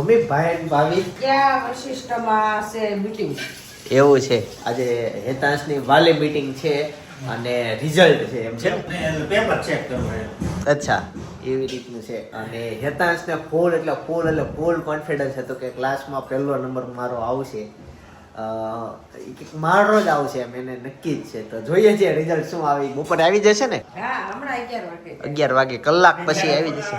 Mummy ભાઈ ભાવી. ક્યાં વશિષ્ઠમાં છે મીટિંગ એવું છે. આજે હેતાંશની વાલી મીટિંગ છે અને રિઝલ્ટ છે એમ છે પેપર ચેક કરવું અચ્છા એવી રીતનું છે. અને હેતાંશને ફૂલ એટલે ફૂલ એટલે ફૂલ કોન્ફિડન્સ હતો કે ક્લાસમાં પહેલો નંબર મારો આવશે. મારો જ આવશે એમ એને નક્કી જ છે. તો જોઈએ છે રિઝલ્ટ શું આવી. બપોરે આવી જશે ને? અગિયાર વાગે. કલાક પછી આવી જશે.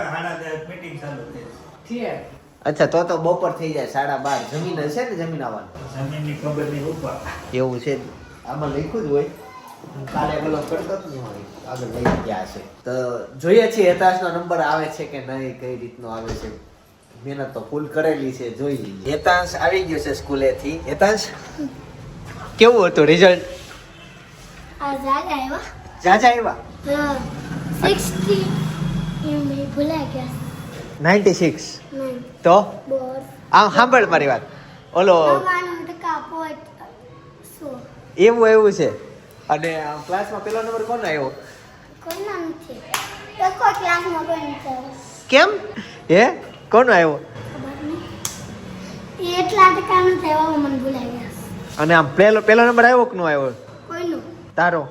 અચ્છા તો તો બપોર થઈ જાય સાડા બાર. જમીન હશે ને જમીન આવવાનું? જમીનની ખબર નહીં ઉપર એવું છે આમાં લખ્યું જ હોય. કાલે પેલો કરતો જ નહીં હોય. આગળ લઈ ગયા છે. તો જોઈએ છીએ હેતાંશનો નંબર આવે છે કે નહીં કઈ રીતનો આવે છે. મહેનત તો ફૂલ કરેલી છે જોઈ લઈએ હેતાંશ આવી ગયો છે સ્કૂલેથી. હેતાંશ કેવું હતું રિઝલ્ટ જાજા આવ્યા? હા. સિક્સટી ભૂલાઈ ગયા. નાઇન્ટી સિક્સ તો? આમ સાંભળ મારી વાત. ઓલો એવું એવું છે. અને ક્લાસમાં પેલો નંબર કોનો આવ્યો. કેમ? હે? કોનો આવ્યો? એ અને આમ પેલો પેલો નંબર આવ્યો કે નો આવ્યો? તારો.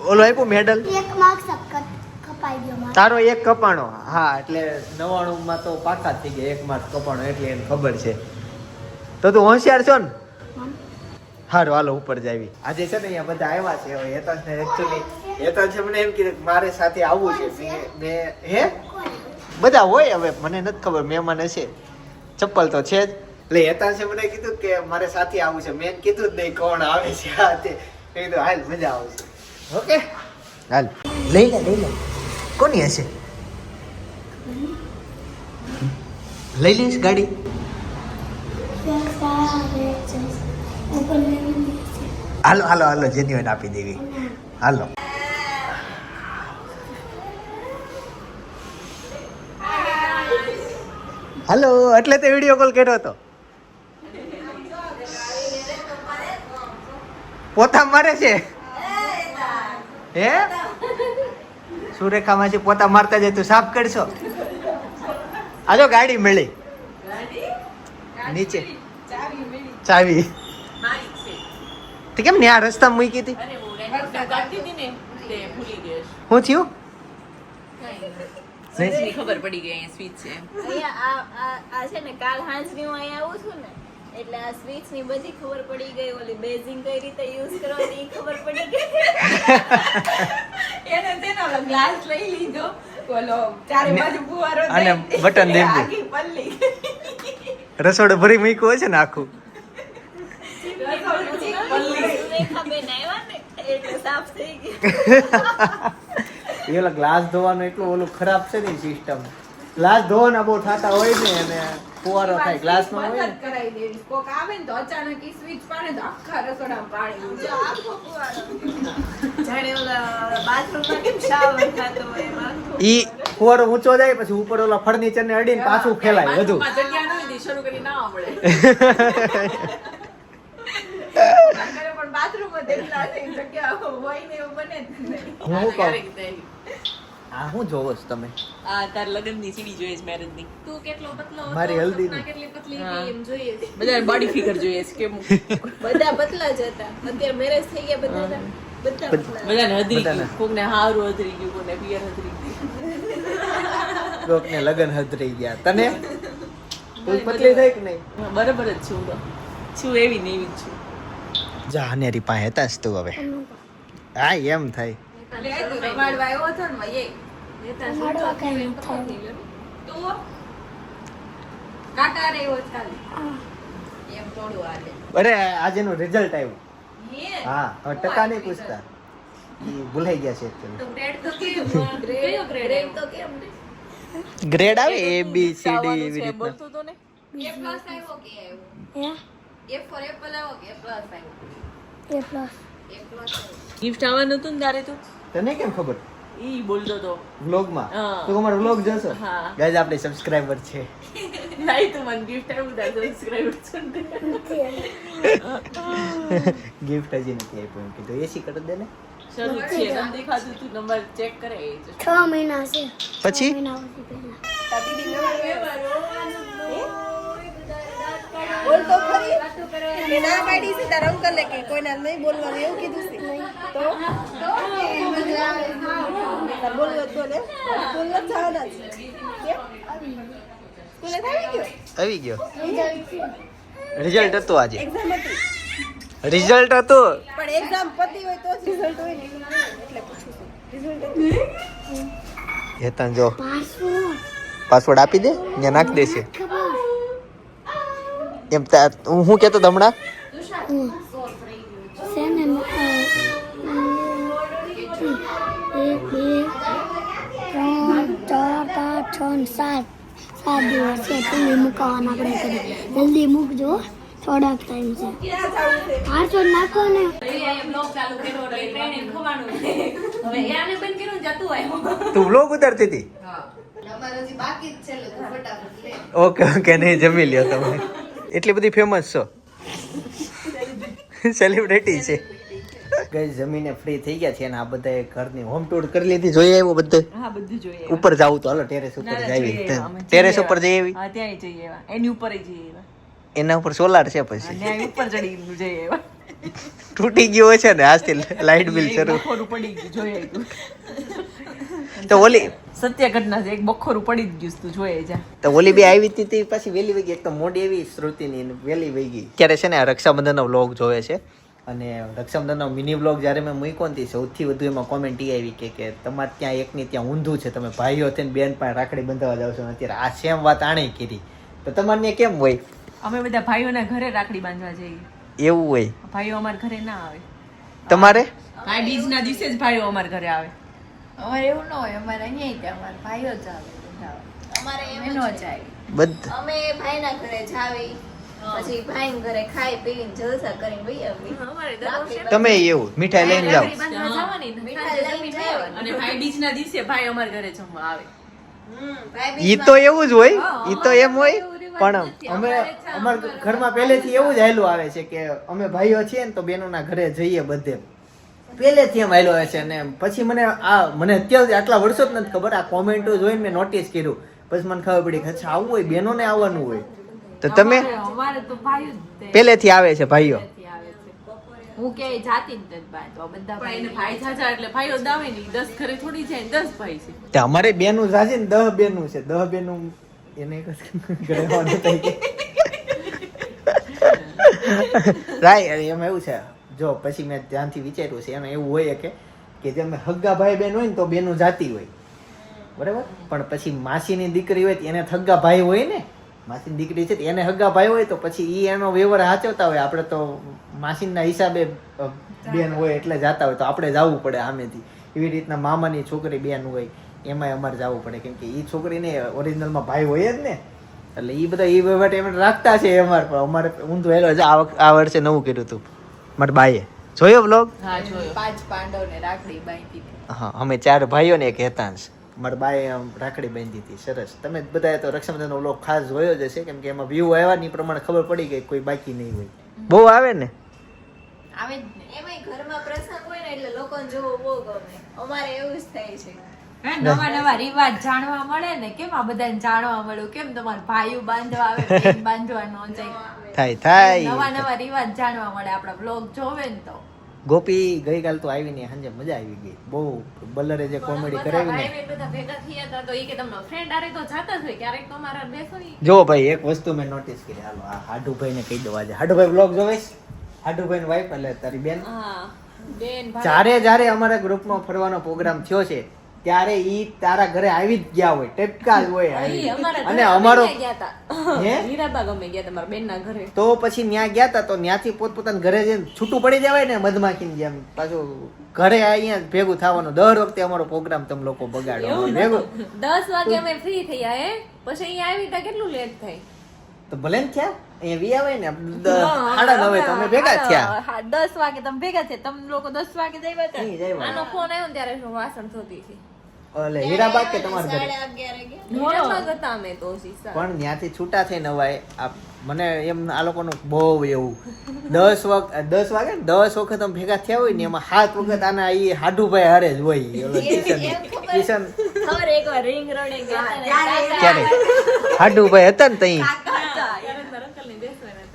ઓલો આપ્યું મેડલ એક માર્ક મારો તારો એક કપાણો. હા એટલે નવાણું માં તો પાકા જ થઈ ગયા. એક માર્ક કપાણો એટલે એને ખબર છે. તો તું હોશિયાર છો ને. હારું હાલો ઉપર જાવી આજે છે ને અહીંયા બધા આવ્યા છે. હવે હેતાંશ ને એકચ્યુઅલી છે મને એમ કીધું કે મારે સાથે આવવું છે. મેં મેં હે? બધા હોય હવે મને નથી ખબર મહેમાન હશે. ચપ્પલ તો છે જ. એટલે હેતાંશે મને કીધું કે મારે સાથે આવવું છે. મેં કીધું જ નહીં કોણ આવે છે આ તે. કીધું હાલ મજા આવશે. ઓકે? હાલ. લઈ લે લઈ લે. કોની હશે? લઈ લઈશ ગાડી. હાલો હાલો હાલો જેન્યુઅન આપી દેવી. હાલો. હાલો, એટલે તે વીડિયો કોલ કર્યો હતો. પોતા મારે છે? હે? સુરેખામાંથી પોતા મારતા જાય તું સાફ કરશો. આજો ગાડી મળી. નીચે. ચાવી તે કેમ ને આ રસ્તા મૂકી હતી? હું ને થયું? ખબર પડી ગઈ સ્વીચ છે. આ આ આ છે ને કાલ હાંજની હું અહીંયા આવું છું ને એટલે આ સ્વિચની બધી ખબર પડી ગઈ ઓલી બેઝિંગ કઈ રીતે યુઝ કરવાની ખબર પડી ગઈ. એને તેનો ગ્લાસ લઈ લીધો ઓલો ચારે બાજુ ફુવારો અને બટન દઈ આખી પલ્લી. રસોડે ભરી મૂક્યું છે ને આખું? એ ગ્લાસ ધોવાનું એટલું ઓલું ખરાબ છે ને સિસ્ટમ ગ્લાસ ધોવાના બહુ થતા હોય ને અને ફુવારો થાય ગ્લાસમાં હોય કરાવી દેવી કોક આવે ને તો અચાનક ઈ સ્વિચ પાડે તો આખા રસોડામાં પાણી ઉડે. જાણે ઓલા બાથરૂમમાં કેમ શાવર થતો હોય એમાં ઈ ફુવારો ઊંચો જાય પછી ઉપર ઓલા ફર્નિચર ને અડીને પાછું ફેલાય બધું જગ્યા ન હોય શરૂ કરી ના આવડે નકર પણ બાથરૂમમાં દેખલા છે જગ્યા હોય ને એવું બને જ નહીં. હું કહું? આ હું જોવો છો તમે? આ તાર લગનની સીડી જોઈએ છે મેરેજની. તું કેટલો પતલો હતો, મારી હલ્દી ની કેટલી પતલી હતી એમ જોઈએ છે. બધા બોડી ફિગર જોઈએ છે કેમ? બધા પતલા જ હતા. અત્યારે મેરેજ થઈ ગયા બધા બધાને હદરી ગયું. કોકને હારું હદરી ગયું કોકને પિયર હદરી ગયું. કોકને લગન હદરી ગયા. તને? તું પતલી થઈ કે નહીં? બરાબર જ છું તો. છું એવી ને એવી જ છું. જા હનેરી પાસે હતા જ તું હવે. હા એમ થાય. રમાડવા આજે નું અરે રિઝલ્ટ આવ્યું. હા? હવે ટકા નહીં પૂછતા. ભૂલાઈ ગયા છે ગ્રેડ તો કેમ? કયો ગ્રેડ તો કેમ ને ગ્રેડ આવે? એ બી સી ડી એવી રીતના. તો ને. એ પ્લસ આવ્યો કે આવ્યો? એ ફોર એપલ આવ્યો કે પ્લસ આવ્યો? એ પ્લસ ગિફ્ટ આવવાનું હતું ને ત્યારે તો? તને કેમ ખબર? ઈ બોલતો તો. વ્લોગમાં. તો અમારો વ્લોગ જોશો. હા. ગાઈઝ આપણે સબસ્ક્રાઇબર છે. નહીં તો મને ગિફ્ટ આવું દા સબસ્ક્રાઇબર છે ને. ગિફ્ટ હજી નથી આપ્યું એમ કીધું. એસી કરી દે ને. શરૂ છે. દેખાતું તું નંબર ચેક કરે છ મહિના છે. પછી? બોલ તો ખરી. ના પાડી છે તારા અંકલે કે કોઈને નહીં બોલવાનું એવું કીધું છે. તો? સ્કૂલ જવાના. સ્કૂલે આવી ગયો? આવી ગયો. રિઝલ્ટ હતું આજે. એક્ઝામ હતી. રિઝલ્ટ હતું. પણ એક્ઝામ પતી હોય તો જ રિઝલ્ટ હોય ને. એટલે પૂછું છું. રિઝલ્ટ હેતન જો. પાસવર્ડ આપી દે. ત્યાં નાખી દેશે. એમ તા- હું શું કહેતો હતો હમણાં ને એક બે ત્રણ ચાર પાંચ છ સાત સાત દિવસ છે તમે મૂકવાના આપણે કરી જલ્દી મૂકજો થોડાક ટાઈમ છે આઠસો નાખો ને તું બ્લોગ ઉતારતી હતી? ઓકે ઓકે, નહીં, જમી લ્યો તમે. એટલી બધી ફેમસ છો. સેલિબ્રિટી છે. ગઈ જમીને ફ્રી થઈ ગયા છે અને આ બધા ઘરની હોમ ટૂર કરી લીધી જોઈએ એવું બધું? હા બધું જોઈએ ઉપર જાવું તો હાલો ટેરેસ ઉપર જોઈએ ટેરેસ ઉપર જઈએ એવા. હા ત્યાંય જઈએ એવા એની ઉપર જઈએ એના ઉપર સોલાર છે પછી. ત્યાં ઉપર ચડી જઈએ એવા તૂટી ગયો છે ને આજથી લાઇટ બિલ શરૂ. બખોરું પડી ગયું જોઈએ તો ઓલી સત્ય ઘટના છે એક બખોરું પડી જ ગયું તું જોઈએ જા. તો ઓલી બી આવી હતી તે પાછી વેલી વહી ગઈ. એક તો મોડી એવી શ્રુતિની ને વેલી વહી ગઈ. ત્યારે છે ને આ રક્ષાબંધનનો વ્લોગ જોવે છે. અને રક્ષાબંધનનો મિની વ્લોગ જ્યારે મેં મૂક્યો ને સૌથી વધુ એમાં કોમેન્ટ એ આવી કે કે તમારે ત્યાં એકની ત્યાં ઊંધું છે તમે ભાઈઓ થઈને બેન પણ રાખડી બંધાવા જાવ છો અત્યારે આ સેમ વાત આણે કીધી. તો તમારે ત્યાં કેમ હોય? અમે બધા ભાઈઓના ઘરે રાખડી બાંધવા જઈએ. એવું હોય? ભાઈઓ અમારા ઘરે ના આવે. તમારે? ભાઈ બીજના દિવસે જ ભાઈઓ અમારા ઘરે આવે. અમારે એવું ન હોય અમારે અહીંયા અમારે ભાઈઓ જ આવે. અમારે એમ ન જાય. બધ અમે ભાઈના ઘરે જાવી પછી ભાઈ ઘરે ખાઈ પીને જલસા કરીને વહી આવી તમે એવું મીઠાઈ લઈને જાઓ. ને. અને ભાઈ બીજના દિવસે ભાઈ અમારા ઘરે જમવા આવે. ઈ તો એવું જ હોય ઈ તો એમ હોય પણ અમે અમારા ઘરમાં પહેલેથી એવું જ હાયલું આવે છે કે અમે ભાઈઓ છીએ ને તો બહેનોના ઘરે જઈએ બધે. પહેલેથી એમ હાયલું આવે છે અને પછી મને આ મને અત્યારે આટલા વર્ષો જ નથી ખબર આ કોમેન્ટો જોઈને મેં નોટિસ કર્યું. પછી મને ખબર પડી કે અચ્છા આવું હોય બહેનોને આવવાનું હોય. તો તમે? અમારે- તો ભાઈઓ પહેલેથી આવે છે ભાઈઓ? પહેલેથી આવે છે. હું કે જાતી ને બાંધવા બધા ભાઈ ભાઈ જાજા એટલે ભાઈઓ દાવે નહીં. દસ ઘરે થોડી જાય ને દસ ભાઈ છે. તે અમારે બેનું જાજે ને દહ બેનું છે. દહ બેનું એને ઘરે આવવાનું થઈ કે રાય એમાં એવું છે. જો પછી મેં ધ્યાનથી વિચાર્યું છે. એમાં એવું હોય કે કે જેમ હગ્ગા ભાઈ બેન હોય ને તો બેનું જાતી હોય. બરાબર? પણ પછી માસીની દીકરી હોય તો એને થગ્ગા ભાઈ હોય ને? માસીની દીકરી છે એને હગા ભાઈ હોય તો પછી ઈ એનો વ્યવહાર સાચવતા હોય. આપણે તો માસીના હિસાબે બેન હોય એટલે જાતા હોય. તો આપણે જવું પડે આમેથી. એવી રીતના મામાની છોકરી બેન હોય એમાંય અમારે જવું પડે. કેમ કે એ છોકરીને ઓરિજિનલમાં ભાઈ હોય જ ને. એટલે એ બધા એ વહીવટ એમ રાખતા છે અમારે. પણ અમારે ઊંધું હેલો આ વર્ષે નવું કર્યું હતું મારા બાઈએ. જોયો બ્લોગ હા જોયો. પાંચ પાંડવને રાખડી બાઈ. હા અમે ચાર ભાઈઓને એક હેતાંશ. મારા બાએ આમ રાખડી બાંધી હતી સરસ. તમે બધાએ તો રક્ષાબંધનનો વ્લોગ ખાસ જોયો જ હશે કેમ કે એમાં વ્યૂ આવ્યા ની પ્રમાણે ખબર પડી ગઈ કોઈ બાકી નહીં હોય. બહુ આવે ને? આવે જ ને. એમાંય ઘરમાં પ્રસંગ હોય ને એટલે લોકોને જોવો બહુ ગમે. અમારે એવું જ થાય છે. હે, નવા નવા રિવાજ જાણવા મળે ને? કેમ આ બધાને જાણવા મળ્યું? કેમ તમારા ભાઈઓ બાંધવા આવે બાંધવાનો બાંધવા ન જાય? થાય થાય. નવા નવા રિવાજ જાણવા મળે આપણા બ્લોગ જોવે ને તો. ગોપી ગઈકાલ તો આવી ને સાંજે મજા આવી ગઈ. બહુ બલરે જે કોમેડી કરાવી ને. ભાઈ બધા ભેગા થયા હતા તો એ કે તમને ફ્રેન્ડ આરે તો જાતા જ ક્યારેક તો મારા બેસો જો ભાઈ એક વસ્તુ મેં નોટિસ કરી. હાલો આ હાડુભાઈ ને કહી દો આજે. હાડુભાઈ બ્લોગ જોઈશ હાડુભાઈ ની વાઈફ એટલે તારી બેન? હા બેન જ્યારે જ્યારે અમારા ગ્રુપમાં ફરવાનો પ્રોગ્રામ થયો છે ત્યારે ઈ તારા ઘરે આવી જ ગયા હોય ટેપકા જ હોય અને અમારો ગયા તમારા ઘરે. તો પછી ત્યાં ગયા તા તો ન્યાથી પોતપોતાના ઘરે જઈને છૂટું પડી જવાય ને મધમાખી જેમ. પાછું ઘરે અહીંયા ભેગું થવાનું. દર વખતે અમારો પ્રોગ્રામ તમે લોકો બગાડો. ભેગું દસ વાગે અમે ફ્રી થયા હે. પછી અહીંયા આવી તા કેટલું લેટ થાય? તો ભલે ને થયા. અહીંયા વી આવે ને. સાડા નવે તમે ભેગા થયા. હા, દસ વાગે તમે ભેગા થયા. તમે લોકો દસ વાગે જઈ આનો ફોન આવ્યો ત્યારે હું વાસણ ધોતી હતી. એટલે હીરાબાગ કે તમારા ઘરે? હીરાબાગ હતા અમે તો સીસા પણ ત્યાંથી છૂટા થઈને નવાય આ મને એમ આ લોકોનું બહુ એવું. દસ વખત દસ વાગે ને દસ વખત અમે ભેગા થયા હોય ને એમાં સાત વખત આના એ હાડુભાઈ હારે જ હોય. કિશન. કિશન. ખબર એકવાર રિંગ ને ક્યારે હાડુભાઈ હતા ને તઈ.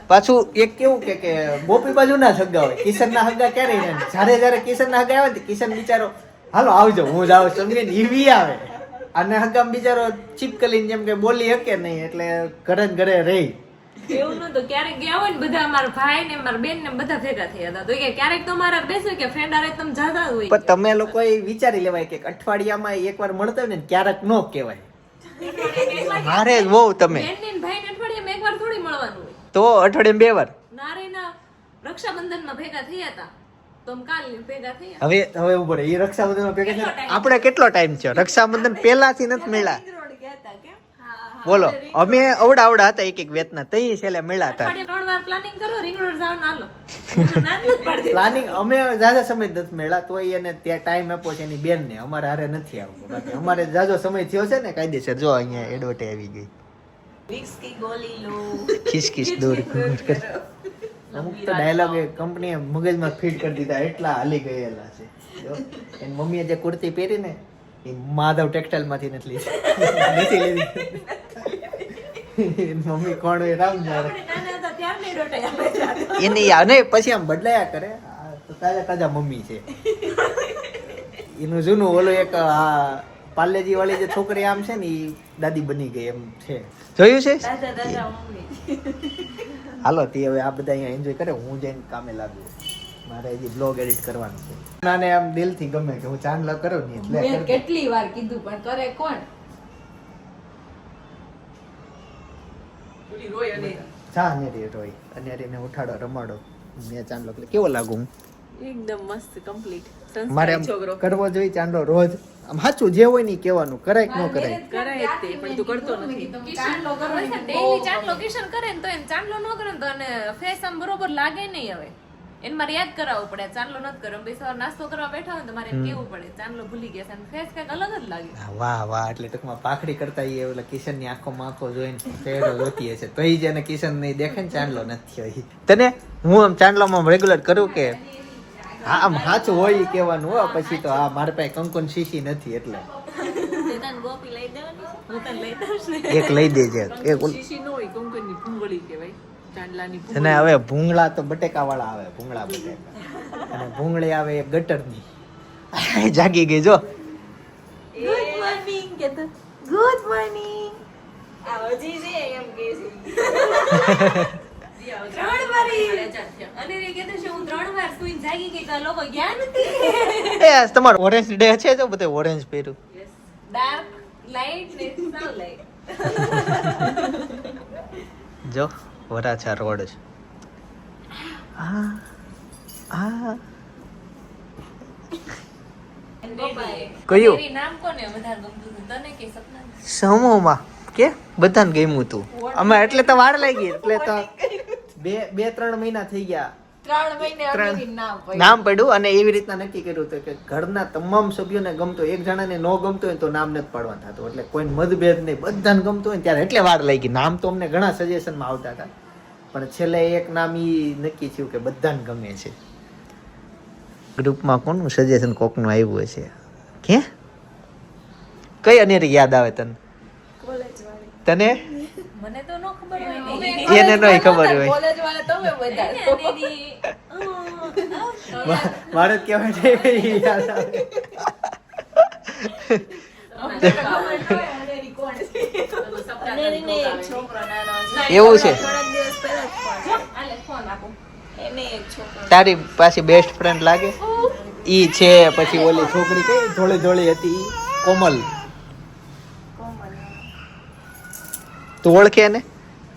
પાછું એક કેવું કે કે ગોપી બાજુ ના હગા હોય કિશન ના હગા ક્યારે જયારે જ્યારે કિશન ના હગા આવે ને કિશન બિચારો હાલો આવજો હું જાઉં સમજીને ઈવી આવે. અને હગમ બિચારો ચીપકલીને જેમ કે બોલી શકે નહીં એટલે ઘરે ને ઘરે રહી. એવું નતું ક્યારેક ગયા હોય ને બધા મારા ભાઈ ને મારા બેન ને બધા ભેગા થયા હતા. તો કે ક્યારેક તો મારા બેસે કે ફ્રેન્ડ આરે તમે જાતા જ હોય. પણ તમે લોકો વિચારી લેવાય કે અઠવાડિયામાં એકવાર મળતા હોય ને ક્યારેક નો કહેવાય. મારે જ બહુ તમે. બેન ને ભાઈ ને અઠવાડિયામાં એકવાર થોડી મળવાનું હોય. તો અઠવાડિયામાં બે વાર. ના રે ના રક્ષાબંધનમાં ભેગા થયા હતા. તો હવે હવે ઊભો રહે. એ રક્ષાબંધન આપણે કેટલો ટાઈમ છે રક્ષાબંધન પહેલાથી નથી મળ્યા. રોડ ગયા હતા કેમ? બોલો અમે અવડા અવડા હતા એક એક વેતના. તઈ છેલ્લે મળ્યા હતા. અઠવાડિયે ત્રણ વાર પ્લાનિંગ કરો રિંગ રોડ અમે જાજા સમય નથી મળ્યા તોય એને ત્યાં ટાઈમ આપ્યો છે એની બેન ને અમારે હારે નથી આવવું. બાકી અમારે જાજો સમય થયો છે ને કાયદેસર. જો અહીંયા એડવર્ટે આવી ગઈ. વિક્સ કી ગોલી લો. ખિસ ખિસ દૂર કર. અમુક તો ડાયલોગ એ કંપનીએ મગજમાં ફિટ કરી દીધા એટલા હાલી ગયેલા છે. જો એની મમ્મીએ જે કુર્તી પહેરી ને એ માધવ ટેક્સટાઇલમાંથી નથી લીધી નથી લીધી. એની મમ્મી કોણ હોય રામ જાણે. એની આ નહીં પછી આમ બદલાયા કરે. આ તો તાજા તાજા મમ્મી છે. એનું જૂનું ઓલું એક આ પાર્લેજી વાળી જે છોકરી આમ છે ને એ દાદી બની ગઈ એમ છે. જોયું છે? દાદા દાદા મમ્મી. હાલો તે હવે આ બધા અહીંયા એન્જોય કરે હું જઈને કામે લાગુ. મારે હજી બ્લોગ એડિટ કરવાનું છે. નાને આમ દિલથી ગમે કે હું ચાંદલા કરું ને એટલે કેટલી વાર કીધું પણ કરે કોણ? ચા અનેરી રોય. અનેરીને ઉઠાડો રમાડો. મેં ચાંદલો એટલે કેવો લાગુ હું? એકદમ મસ્ત કમ્પ્લીટ મારે કરવો જોઈએ ચાંદલો રોજ. આમ સાચું જે હોય ને કહેવાનું કરાય કે ન કરાય. કરાય તે પણ તું કરતો નથી. ડેઈલી ચાંદલો કિશન કરે ને તો એમ ચાંદલો ન કરે તો અને ફેસ આમ બરોબર લાગે નહીં હવે. એને મારે યાદ કરાવવું પડે ચાંદલો ન કરો બે સવાર નાસ્તો કરવા બેઠા હોય ને તો મારે કેવું પડે ચાંદલો ભૂલી ગયા છે અને ફેસ કંઈક અલગ જ લાગે. વાહ વાહ એટલે ટૂંકમાં પાખડી કરતા એ ઓલા કિશનની આંખો આંખો જોઈને ચહેરો જોતી હશે. તો ઈ જેને કિશન નહીં દેખે ને ચાંદલો નથી હોય. તને હું આમ ચાંદલામાં રેગ્યુલર કરું કે? હા આમ સાચું હોય કહેવાનું હો પછી તો હા મારે પાસે કંકુન શીશી નથી એટલે. એક લઈ દેજે એક હોય અને હવે ભૂંગળા તો બટેકા વાળા આવે ભૂંગળા બટેકા. અને ભૂંગળી આવે એ ગટરની. જાગી ગઈ જો. ગુડ મોર્નિંગ કે તો ગુડ મોર્નિંગ આ હજી એમ કે છે. ત્રણ વાર અને રે કહેતો છે હું ત્રણ વાર સુઈને જાગી ગઈ તો લોકો ગયા નથી. એ આજ તમારો ઓરેન્જ ડે છે તો બધે ઓરેન્જ પહેર્યું. ડાર્ક લાઈટ ને સાવ લાઈટ જો વરાછા રોડ છે. આ આ. કયું? નામ કોને વધારે ગમતું તને કે સપના સમૂહમાં. કે બધાને ગમ્યું તું? અમે એટલે તો વાર લાગી એટલે તો બે બે ત્રણ મહિના થઈ ગયા. નામ પડ્યું. અને એવી રીતના નક્કી કર્યું હતું કે ઘરના તમામ સભ્યોને ગમતો એક જણાને ન ગમતો હોય તો નામ નથી પાડવાનું થતું. એટલે કોઈ મતભેદ નહીં. બધાને ગમતો હોય ત્યારે એટલે વાર લાગી. નામ તો અમને ઘણા સજેશનમાં આવતા હતા. પણ છેલ્લે એક નામ એ નક્કી થયું કે બધાને ગમે છે. ગ્રુપમાં કોનું સજેશન કોકનું આવ્યું હશે? કે? કઈ અનેરી યાદ આવે તને? તને? મને તો ન ખબર હોય એને નઈ ખબર હોય. કોલેજ વાળા તમે બધા. મારે કહેવાય છે યાદ આવે. એવું છે? થોડાક દિવસ પહેલા જ ફોન આલે ફોન આપો. એને એક છોકરો તારી પાછી બેસ્ટ ફ્રેન્ડ લાગે? ઈ છે પછી ઓલી છોકરી કઈ? ધોળી ધોળી હતી કોમલ. તું ઓળખે ને?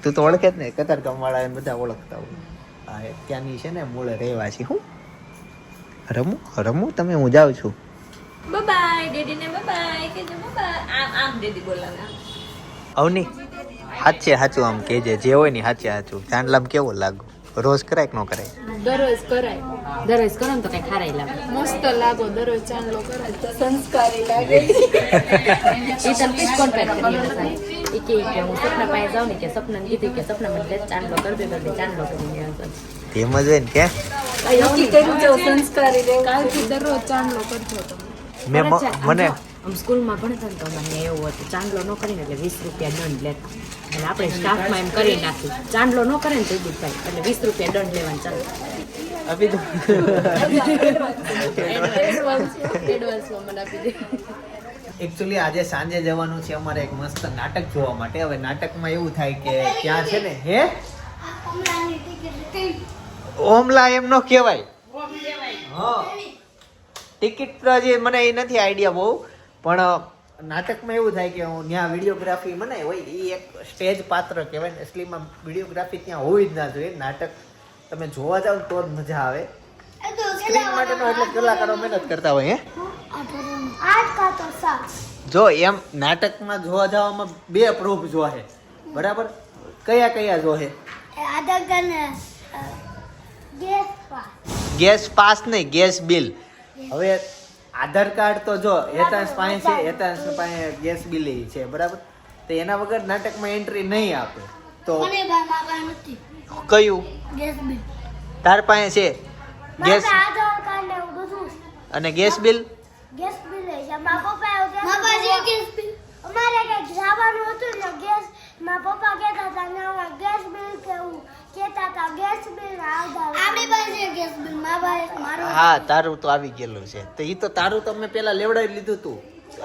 તું તો ઓળખે જ ને. કતારગામ વાળા એને બધા ઓળખતા હોય. હા ત્યાંની છે ને મૂળે રહેવાસી હું. રમું રમું તમે હું જાઉં છું. બાય ડેડી ને બાય કે બાય આમ આમ ડેડી બોલાવે. અવની સાચે સાચું આમ કેજે. જે હોય ને સાચે સાચું ચાંદલામ કેવો લાગુ રોજ કરાય કે ન કરાય? દરરોજ કરાય. દરરોજ કરો ને તો કઈ ખારાય લાગે. મસ્ત લાગો દરરોજ ચાંદલો કરાય તો સંસ્કારી લાગે. એ તને પીસ કોન્ટેક્ટ કરી એ કે કે હું સપના પાસે જાઉં ને કે સપના કીધું કે સપના મને ચાંદલો કરી દે તો ચાંદલો કરી દે તેમ જ હોય ને કે? નક્કી કર્યું છે સંસ્કારી રે? કાલથી દરરોજ ચાંદલો કરજો તમે. મેં મ- મને આમ સ્કૂલમાં ભણતા ને તો મને એવું હતું ચાંદલો ન કરીને એટલે વીસ રૂપિયા દંડ લેતા. અને આપણે સ્ટાફમાં એમ કરી નાખ્યું ચાંદલો ન કરે ને થાય એટલે વીસ રૂપિયા દંડ લેવાનું ચાલો. આપી દો. એકચ્યુઅલી આજે સાંજે જવાનું છે અમારે એક મસ્ત નાટક જોવા માટે. હવે નાટકમાં એવું થાય કે ત્યાં છે ને હે? ઓમલા એમ નો કહેવાય. હા. ટિકિટ તો હજી મને એ નથી આઈડિયા બહુ. પણ નાટકમાં એવું થાય કે હું ત્યાં વિડીયોગ્રાફી મને હોય એ એક સ્ટેજ પાત્ર કહેવાય ને એટલીમાં વિડીયોગ્રાફી ત્યાં હોવી જ ના જોઈએ. નાટક તમે જોવા જાવ તો જ મજા આવે. સ્ક્રીન માટેનો એટલે કલાકારો મહેનત કરતા હોય હે? જો એમ નાટકમાં જોવા જવામાં બે પ્રૂફ જોહે. બરાબર? કયા કયા જોહે? Gas pass. નહીં ગેસ બિલ. હવે આધાર કાર્ડ તો જો હેતાંશ પાસે છે હેતાંશ પાસે ગેસ બિલ છે બરાબર? તો એના વગર નાટકમાં એન્ટ્રી નહીં આપે. તો મને બાબા પાસે નથી. કયું? Gas bill. તાર પાસે છે. ગેસ. અને ગેસ બિલ? ગેસ બિલ છે. મારા પપ્પા ગેસ બિલ. અમારે કંઈક જવાનું હતું ને ગેસ મારા પપ્પા કહેતા હતા ને ગેસ બિલ કેવું કહેતા હતા ગેસ બિલ ને આપણી પાસે ગેસ બિલ મારું હા તારું તો આવી ગયેલું છે. તો એ તો તારું તો મેં પેલા લેવડાવી લીધું તું.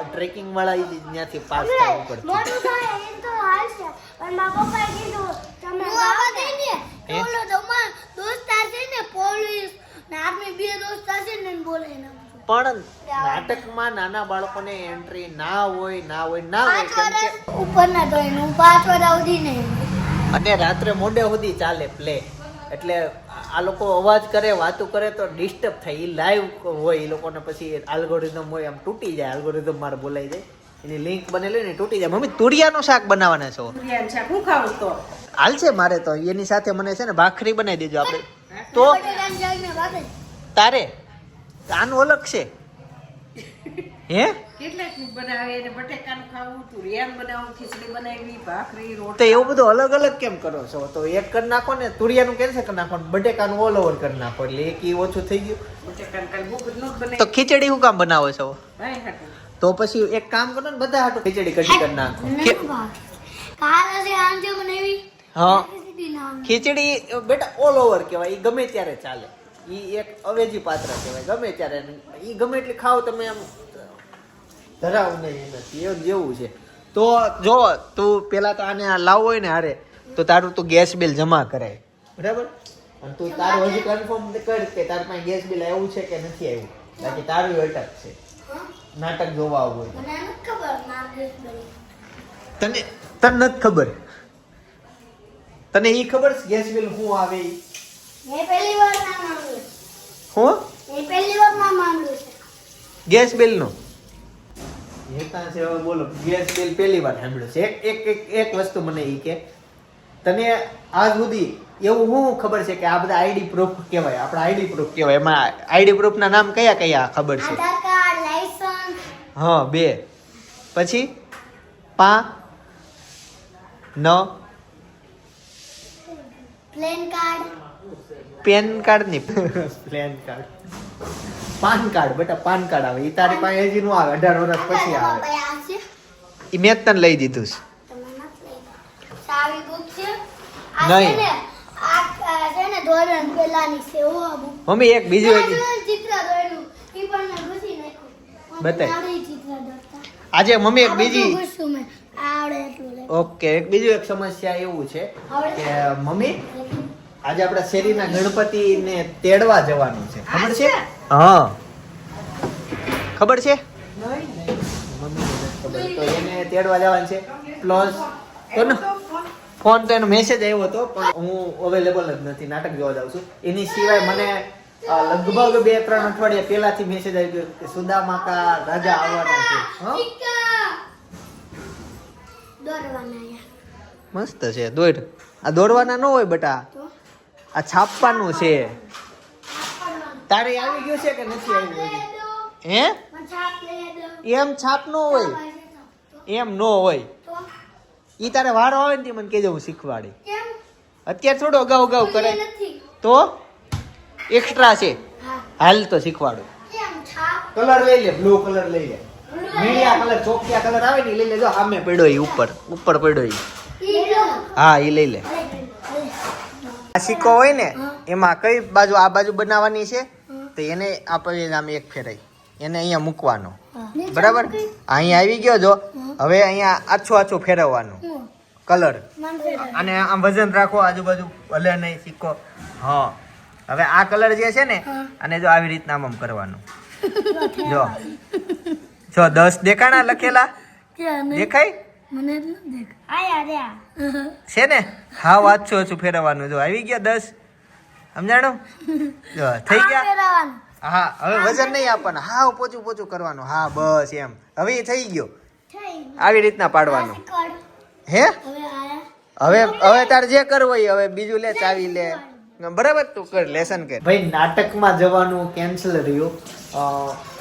ટ્રેકિંગ વાળા એ ત્યાંથી પાસ થવું પડતું. મોટું થાય એ તો હાલશે પણ મારા પપ્પાએ કીધું તમે ગાવા દે ને. બોલો તમારો દોસ્તાર છે ને પોલીસ ને આર્મી બે દોસ્તાર છે ને બોલે નાખજો પણ નાટકમાં નાના બાળકોને એન્ટ્રી ના હોય ના હોય ના હોય કેમ કે ઉપર ના તો એનું પાંચ વર્ષ સુધી નહીં. અને રાત્રે મોડે સુધી ચાલે પ્લે એટલે આ લોકો અવાજ કરે વાતો કરે તો ડિસ્ટર્બ થાય. એ લાઈવ હોય એ લોકોને પછી આલ્ગોરિધમ હોય આમ તૂટી જાય આલ્ગોરિધમ મારે બોલાઈ જાય. એની લિંક બનેલી ને તૂટી જાય. મમ્મી તુરિયાનું શાક બનાવવાના છો? હાલ છે મારે તો. એની સાથે મને છે ને ભાખરી બનાવી દેજો આપણે. તો. તારે? આનું અલગ છે. હે? કેટલાક બનાવે ને બટેકાનું ખાવું તુરિયાનું બનાવું ખીચડી બનાવી ભાખરી તો એવું બધું અલગ અલગ કેમ કરો છો? તો એક કરી નાખો ને તુરિયાનું કેન્સલ કરી નાખો બટેકાનું ઓલ ઓવર કરી નાખો એટલે એક ઈ ઓછું થઈ ગયું. તો ખીચડી શું કામ બનાવો છો? તો પછી એક કામ કરો ને બધા હાટું ખીચડી કઢી કરી નાખો. હા. ખીચડી બેટા ઓલ ઓવર કહેવાય એ ગમે ત્યારે ચાલે. ઈ એક અવેજી પાત્ર કહેવાય. ગમે ત્યારે ઈ ગમે એટલી ખાવ તમે એમ. ધરાવ નહીં નથી એવું જેવું છે. તો જો તું પેલા તો આને આ લાવવો હોય ને હારે તો તારું તો ગેસ બિલ જમા કરાય. બરાબર? અને તું તારું હજી કન્ફર્મ કર કે તાર પાસે ગેસ બિલ આવ્યું છે કે નથી આવ્યું. બાકી તારું અટક છે. નાટક જોવા આવવું. તને તને નથી ખબર? તને એ ખબર ગેસ બિલ શું આવે ઈ? મેં પહેલી વાર ના માંગ્યું હું? મેં પહેલી વાર ના માંગ્યું છે. ગેસ બિલનું હેતા છે હવે બોલો. ગેસ બિલ પહેલી વાર સાંભળ્યું છે. એક એક એક એક વસ્તુ મને ઈ કે તને આજ સુધી એવું હું ખબર છે કે આ બધા આઈડી પ્રૂફ કહેવાય? આપણા આઈડી પ્રૂફ કહેવાય. એમાં આઈડી પ્રૂફ ના નામ કયા કયા ખબર છે? આધાર કાર્ડ લાયસન્સ હા બે. પછી? પા ન પ્લેન કાર્ડ પેન કાર્ડની. પ્લેન કાર્ડ પાન કાર્ડ બેટા પાન કાર્ડ આવે. એ તારી પાસે હજી નું આવે અઢાર વર્ષ પછી આવે. એ મેં જ તને લઈ દીધું છે. નહીં. ને આ આ છે ને ધોરણ પહેલાની છે ઓ આ book. મમ્મી એક બીજું બતાય. આજે મમ્મી એક બીજી આવડે એટલું. ઓકે એક બીજું એક સમસ્યા એવું છે કે મમ્મી આજે આપણા શેરીના ગણપતિને તેડવા જવાનું છે. ખબર છે? હા. ખબર છે? મમ્મીને નથી ખબર તો એને તેડવા જવાનું છે. પ્લસ તો ને ફોન તો એનો મેસેજ આવ્યો હતો પણ હું અવેલેબલ જ નથી નાટક જોવા જાઉં છું. એની સિવાય મને લગભગ બે ત્રણ અઠવાડિયા પહેલાથી મેસેજ આવી ગયો કે સુદામાકા રાજા આવવાના છે. હં? મસ્ત છે દોડ. આ દોડવાના ન હોય બટા. આ છાપવાનું છે. તારે આવી ગયું છે કે નથી આવ્યું? હે? એમ છાપ ન હોય. એમ ન હોય. એ ઈ તારે વારો આવે ને તે મને કહેજો હું શીખવાડી. અત્યારે થોડો અગાઉ અગાઉ કરે. તો? એક્સ્ટ્રા છે. હાલ તો શીખવાડું. કલર લઈ લે બ્લુ કલર લઈ લે. મીડિયા કલર ચોકિયા કલર આવે ને લઈ લેજો. સામે પડ્યો એ ઉપર. ઉપર પડ્યો એ હા ઈ લઈ લે. આ સિક્કો હોય ને એમાં કઈ બાજુ આ બાજુ બનાવવાની છે તો એને આપણે આમ એક ફેરાય એને અહીંયા મૂકવાનો. બરાબર? અહીંયા આવી ગયો જો. હવે અહીંયા આછો આછો ફેરવવાનું. કલર અને આમ વજન રાખો આજુબાજુ ભલે નહીં સિક્કો. હા. હવે આ કલર જે છે ને અને જો આવી રીતના આમ કરવાનું. જો. જો દસ દેખાણા લખેલા? દેખાય? મને જ નથી દેખ આયા રહ્યા. છે ને? હા વાંચું છું ફેરવવાનું? જો આવી ગયા દસ. સમજાણો? જો થઈ ગયા? ફેરવવાનું. હા હવે વજન નહીં આપવાનું. હા પોચું પોચું કરવાનું. હા બસ એમ. હવે એ થઈ ગયો. આવી રીતના પાડવાનું. હે હવે હવે હવે તારે જે કરવું હોય હવે બીજું લે ચાવી લે. બરાબર તું કર લેસન કર. ભાઈ નાટકમાં જવાનું કેન્સલ રહ્યું.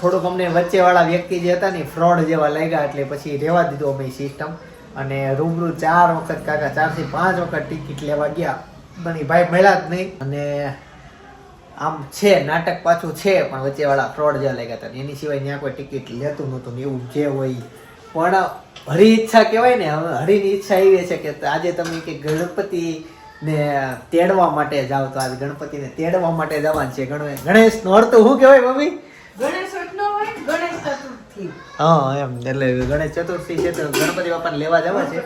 થોડુંક અમને વચ્ચેવાળા વ્યક્તિ જે હતા ને ફ્રોડ જેવા લાગ્યા એટલે પછી રહેવા દીધું અમે સિસ્ટમ અને રૂબરૂ ચાર વખત કાકા, ચારથી પાંચ વખત ટિકિટ લેવા ગયા. પણ ભાઈ મળ્યા જ નહીં. અને આમ છે, નાટક પાછું છે, પણ વચ્ચેવાળા ફ્રોડ જેવા લાગ્યા હતા. એની સિવાય ત્યાં કોઈ ટિકિટ લેતું નહોતું ને એવું જે હોય પણ હરી ઈચ્છા કહેવાય ને, હવે હરીની ઈચ્છા એવી છે કે આજે તમે કે ગણપતિ ને તેડવા માટે જાવ તો આજે ગણપતિને તેડવા માટે જવાનું છે. ગણ- ગણેશનું અર્થ શું કહેવાય મમ્મી? ગણેશ હોય ગણેશ ચતુર્થી. હા એમ. એટલે ગણેશ ચતુર્થી છે તો ગણપતિ બાપાને લેવા જવા છે.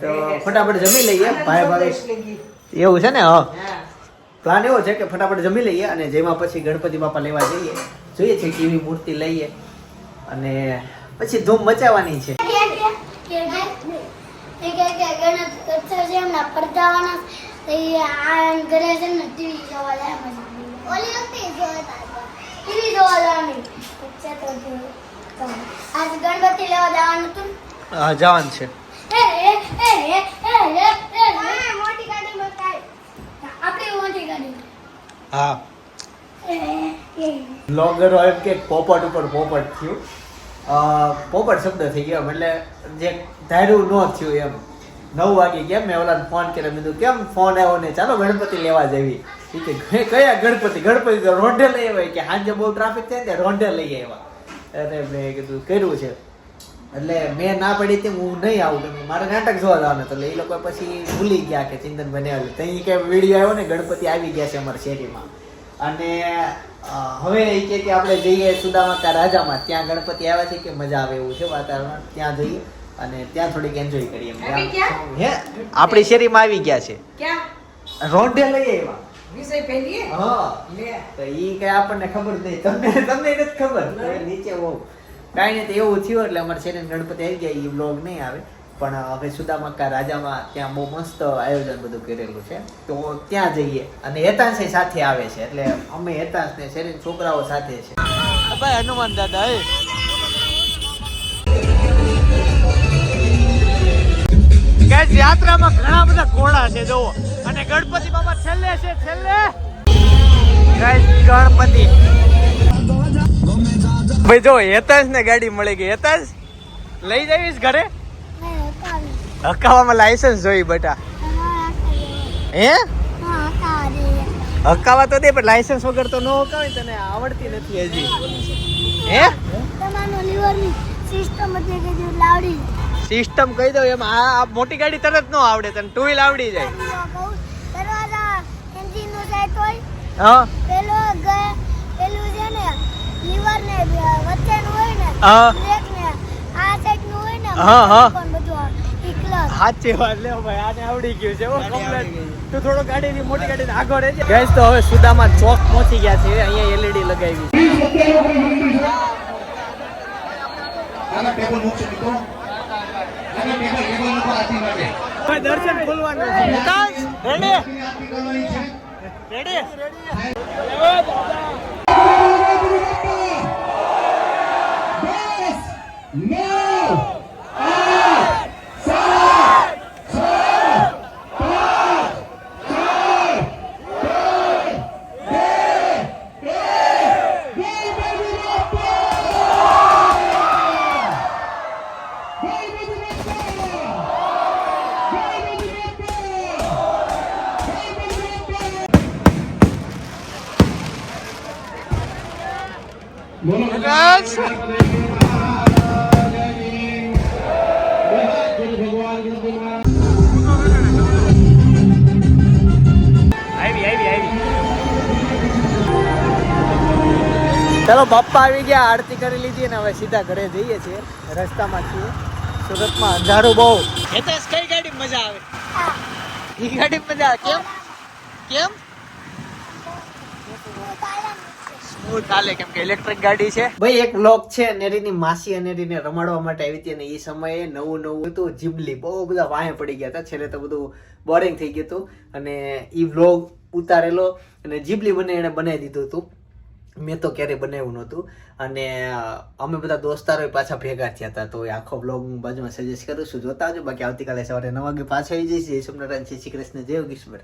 તો ફટાફટ જમી લઈએ. ભાઈ ભાઈ એવું છે ને? હા. હા. પ્લાન એવો છે કે ફટાફટ જમી લઈએ અને જેમાં પછી ગણપતિ બાપા લેવા જઈએ. જોઈએ છે કેવી મૂર્તિ લઈએ. અને પછી ધૂમ મચાવવાની છે. ટીવી જોવા જવાની. પિક્ચર ગણપતિ લેવા જવાનું તું? હા જવાનું છે. હા લોગરો એમ કે પોપટ ઉપર પોપટ થયું. પોપટ શબ્દ થઈ ગયો એટલે જે ધાર્યું ન થયું એમ. નવ વાગે કેમ મેં ફોન કર્યો. મેં કેમ ફોન આવ્યો ને ચાલો ગણપતિ લેવા જેવી કયા ગણપતિ? ગણપતિ રોંઢે લઈ આવ્યા. કે સાંજે બહુ ટ્રાફિક થાય ને રોંઢે લઈ આવ્યા. અને મેં કીધું કર્યું છે. એટલે મેં ના પડી તે હું નહીં આવું. મારે નાટક જોવા જવાનું એટલે એ લોકો પછી ભૂલી ગયા કે ચિંતન બનાવ્યું. ત્યાં કે વીડિયો આવ્યો ને ગણપતિ આવી ગયા છે અમારા શેરીમાં. અને હવે એ કે કે આપણે જઈએ સુદામાતા રાજામાં. ત્યાં ગણપતિ આવ્યા છે કે મજા આવે એવું છે વાતાવરણ? ત્યાં જઈએ અને ત્યાં થોડીક એન્જોય કરીએ? હે? આપણી શેરીમાં આવી ગયા છે. રોંઢે લઈ આવ્યા. વિષય પહેલીએ હા. લે. તો ઈ કઈ આપણને ખબર નહીં. તમને તમને નથી ખબર. નીચે બહુ કાંઈ નહીં તો એવું થયું એટલે અમારે શેરીન ગણપતિ આવી ગયા. એ બ્લોગ નહીં આવે. પણ હવે સુદામક્કા રાજામાં ત્યાં બહુ મસ્ત આયોજન બધું કરેલું છે. તો ત્યાં જઈએ. અને હેતાંશ સાથે આવે છે. એટલે અમે હેતાંશ ને શેરીન છોકરાઓ સાથે છે. ભાઈ હનુમાન દાદા એ ગાઈસ યાત્રામાં ઘણા બધા ઘોડા છે જોવો અને ગણપતિ બાબા છેલ્લે છે છેલ્લે. ગણપતિ. ભાઈ જો હેતાશ ને ગાડી મળી ગઈ. હેતાશ લઈ જઈશ ઘરે? હકાવામાં લાયસન્સ જોઈ બટા. હે? હા, હકાવા તો દે પણ લાયસન્સ વગર તો ન હકાવે તને. આવડતી નથી હજી. હે? તમારું લીવરની સિસ્ટમ હતી કે જે લાવડી સિસ્ટમ કહી દઉં એમ આ આ મોટી ગાડી તરત ન આવડે તને. ટુ વ્હીલ આવડી જાય. દરવાજા એન્જિનનો સાઈડ હોય હા. પેલો પેલું છે ને લીવર ને વચ્ચેનું હોય ને હા. બ્રેક ને આ સાઈડનું હોય ને હા, હા. પણ બધું ઈ ક્લચ સાચી વાત લે ભાઈ આને આવડી ગયું છે તું થોડો ગાડીની મોટી ગાડીને આગળ રહેજે. ગેસ તો હવે સુદામાં ચોક પહોંચી ગયા છે અહીંયા એલઈડી લગાવી. દર્શન ખોલવાનું રેડી? રેડી? ચાલો બાપ્પા આવી ગયા આરતી કરી લીધી અને હવે સીધા ઘરે જઈએ છીએ. રસ્તામાં છીએ. સુરતમાં અંધારું બહુ. હેતેશ કઈ ગાડી મજા આવે? કઈ ગાડી મજા આવે. કેમ? કેમ? સ્મૂથ હાલે કેમ કે ઇલેક્ટ્રિક ગાડી છે. ભાઈ એક વ્લોગ છે અનેરીની માસી અનેરીને રમાડવા માટે આવી હતી અને એ સમયે નવું નવું હતું. જીબલી બહુ બધા વાંહે પડી ગયા હતા. છેલ્લે તો બધું બોરિંગ થઈ ગયું હતું. અને એ વ્લોગ ઉતારેલો અને જીબલી બને એને બનાવી દીધું હતું. મેં તો ક્યારેય બનાવ્યું નહોતું. અને અમે બધા દોસ્તારો પાછા ભેગા થયા હતા, તો એ આખો બ્લોગ હું બાજુમાં સજેસ્ટ કરું છું. જોતા આવજો. બાકી આવતીકાલે સવારે નવ વાગે પાછા આવી જઈશ. જય સોમનારાયણ શ્રી કૃષ્ણ. જય યોગેશ્વર.